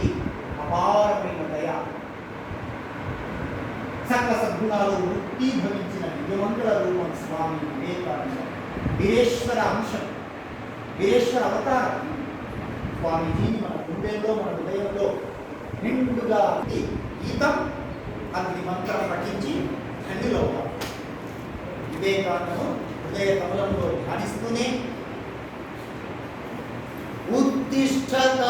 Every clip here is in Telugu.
ఉన్నటువంటి అపారమైన దయ. సకల సద్గుణాలు వృత్తి భవించిన దివ్యమంగళ రూపం స్వామి వివేకానంద. వీరేశ్వర అంశం వీరేశ్వర అవతారం. స్వామిజీ మన గుండెల్లో మన హృదయంలో నిండుగా గీతం అతని మంత్రం పఠించి ధన్యులో వివేకానందను హృదయ కమలంలో ధ్యానిస్తూనే ఉత్తిష్టత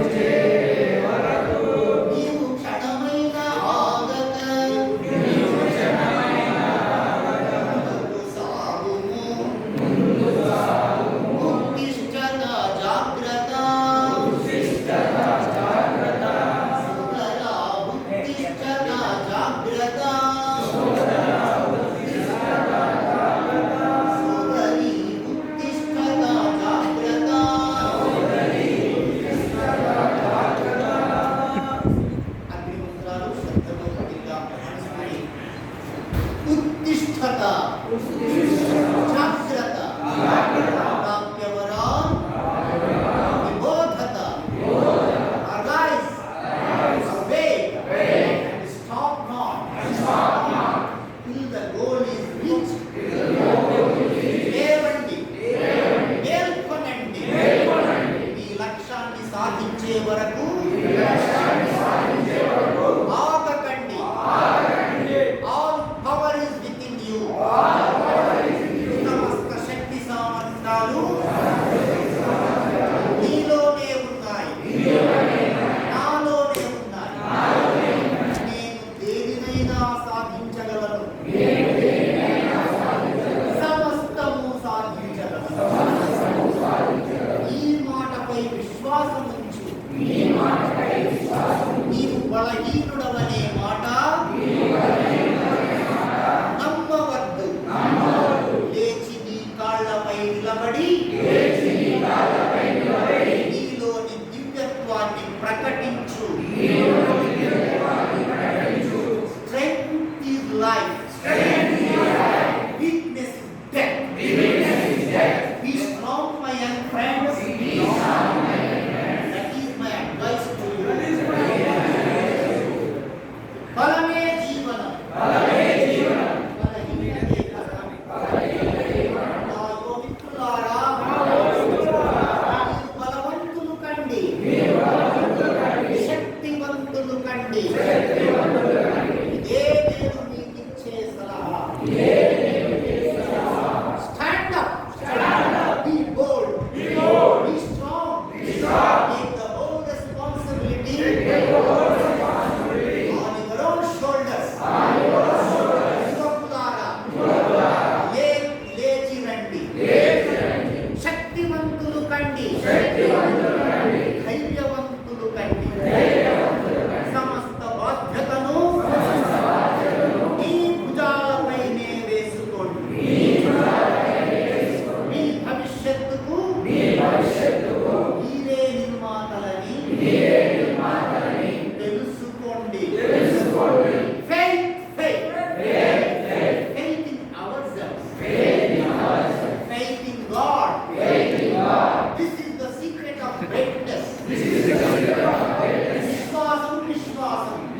Amen. aqui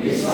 Isso